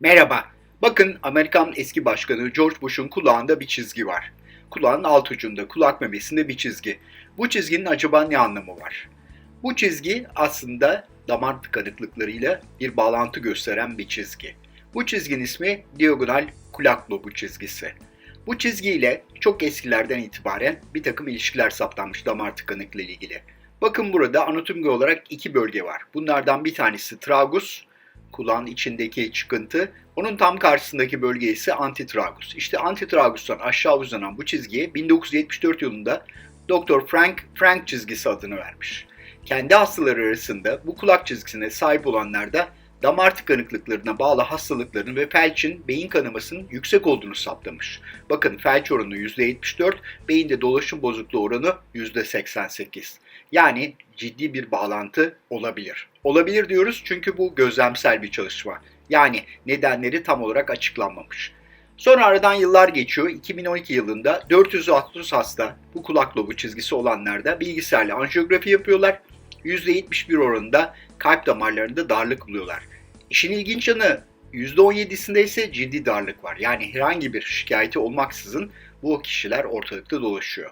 Merhaba. Bakın Amerikan eski başkanı George Bush'un kulağında bir çizgi var. Kulağın alt ucunda, kulak memesinde bir çizgi. Bu çizginin acaba ne anlamı var? Bu çizgi aslında damar tıkanıklıklarıyla bir bağlantı gösteren bir çizgi. Bu çizginin ismi diagonal kulak lobu çizgisi. Bu çizgiyle çok eskilerden itibaren bir takım ilişkiler saptanmış damar tıkanıklığı ile ilgili. Bakın burada anatomik olarak iki bölge var. Bunlardan bir tanesi tragus, kulağın içindeki çıkıntı. Onun tam karşısındaki bölge ise antitragus. İşte antitragustan aşağı uzanan bu çizgiye 1974 yılında Dr. Frank Frank çizgisi adını vermiş. Kendi hastaları arasında bu kulak çizgisine sahip olanlarda damar tıkanıklıklarına bağlı hastalıkların ve felçin beyin kanamasının yüksek olduğunu saptamış. Bakın felç oranı %74, beyinde dolaşım bozukluğu oranı %88. Yani ciddi bir bağlantı olabilir. Olabilir diyoruz çünkü bu gözlemsel bir çalışma. Yani nedenleri tam olarak açıklanmamış. Sonra aradan yıllar geçiyor. 2012 yılında 430 hasta bu kulak lobu çizgisi olanlarda bilgisayarla anjiyografi yapıyorlar. %71 oranında kalp damarlarında darlık buluyorlar. İşin ilginç yanı %17'sinde ise ciddi darlık var. Yani herhangi bir şikayeti olmaksızın bu kişiler ortalıkta dolaşıyor.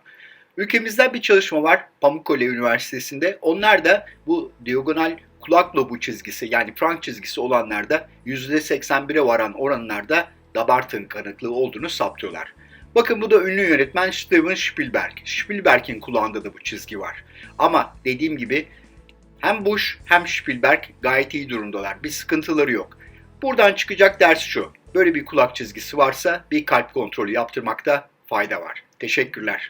Ülkemizde bir çalışma var Pamukkale Üniversitesi'nde. Onlar da bu diagonal kulak lobu çizgisi yani Frank çizgisi olanlarda %81'e varan oranlarda damar tıkanıklığı olduğunu saptıyorlar. Bakın bu da ünlü yönetmen Steven Spielberg. Spielberg'in kulağında da bu çizgi var. Ama dediğim gibi hem Bush hem Spielberg gayet iyi durumdalar. Bir sıkıntıları yok. Buradan çıkacak ders şu. Böyle bir kulak çizgisi varsa bir kalp kontrolü yaptırmakta fayda var. Teşekkürler.